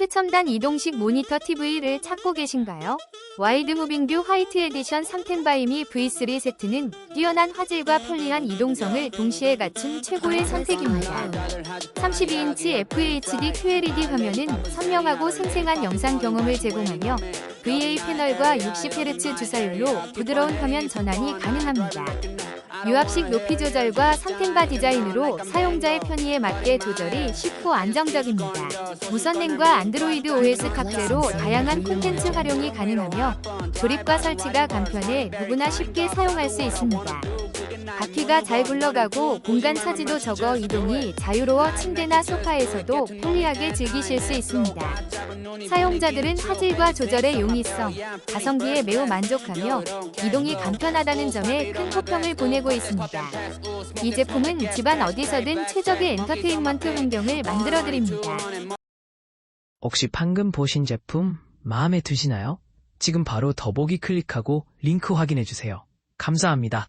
최첨단 이동식 모니터 TV를 찾고 계신가요? 와이드 무빙뷰 화이트 에디션 3텐바이미 V3 세트는 뛰어난 화질과 편리한 이동성을 동시에 갖춘 최고의 선택입니다. 32인치 FHD QLED 화면은 선명하고 생생한 영상 경험을 제공하며 VA 패널과 60Hz 주사율로 부드러운 화면 전환이 가능합니다. 유압식 높이 조절과 3텐바 디자인으로 사용자의 편의에 맞게 조절이 쉽고 안정적입니다. 무선 램과 안드로이드 OS 탑재로 다양한 콘텐츠 활용이 가능하며 조립과 설치가 간편해 누구나 쉽게 사용할 수 있습니다. 바퀴가 잘 굴러가고 공간 차지도 적어 이동이 자유로워 침대나 소파에서도 편리하게 즐기실 수 있습니다. 사용자들은 화질과 조절의 용이성, 가성비에 매우 만족하며 이동이 간편하다는 점에 큰 호평을 보내고 있습니다. 이 제품은 집안 어디서든 최적의 엔터테인먼트 환경을 만들어드립니다. 혹시 방금 보신 제품 마음에 드시나요? 지금 바로 더보기 클릭하고 링크 확인해주세요. 감사합니다.